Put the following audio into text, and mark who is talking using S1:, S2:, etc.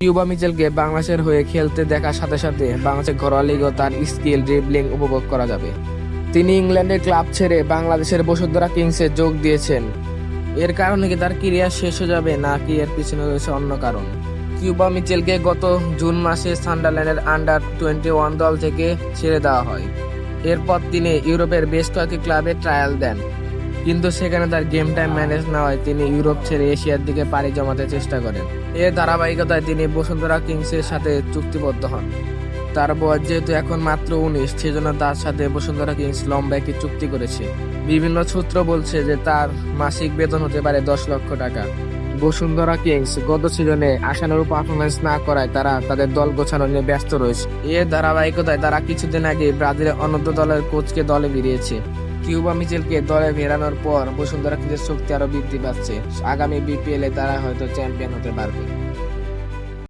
S1: Cuba মিচেলকে বাংলাদেশের হয়ে খেলতে দেখার সাথে সাথে বাংলাদেশের ঘরোয়া লিগও তার স্কিল ড্রিবলিং উপভোগ করা যাবে। তিনি ইংল্যান্ডের ক্লাব ছেড়ে বাংলাদেশের বসুন্ধরা কিংসে যোগ দিয়েছেন। এর কারণে কি, তার ক্রিয়া শেষ হয়ে যাবে নাকি এর পিছনে রয়েছে অন্য কারণ। কিউবা মিচেলকে গত জুন মাসে সান্ডারল্যান্ডের আন্ডার টোয়েন্টি ওয়ান দল থেকে ছেড়ে দেওয়া হয়। এরপর তিনি ইউরোপের বেশ কয়েকটি ক্লাবে ট্রায়াল দেন। কিন্তু সেখানে তার গেম টাইম ম্যানেজ না হয়, তিনি ইউরোপ ছেড়ে এশিয়ার দিকে পাড়ি জমাতে চেষ্টা করেন। এর ধারাবাহিকতায় তিনি বসুন্ধরা কিংসের সাথে চুক্তিবদ্ধ হন। তার বয়স যেহেতু এখন মাত্র উনিশ, সেজন্য তার সাথে বসুন্ধরা কিংস লম্বা একটি চুক্তি করেছে। বিভিন্ন সূত্র বলছে যে তার মাসিক বেতন হতে পারে দশ লক্ষ টাকা। বসুন্ধরা কিংস গত সিজনে আশানুরূপ পারফরমেন্স না করায় তারা তাদের দল গোছানো নিয়ে ব্যস্ত রয়েছে। এর ধারাবাহিকতায় তারা কিছুদিন আগে ব্রাজিলের অনন্ত দলের কোচকে দলে বেরিয়েছে কিউবা মিচেলকে দলে ফেরানোর পর বসুন্ধরা কিন্তু শক্তি আরও বৃদ্ধি পাচ্ছে। আগামী বিপিএল তারা হয়তো চ্যাম্পিয়ন হতে পারবে।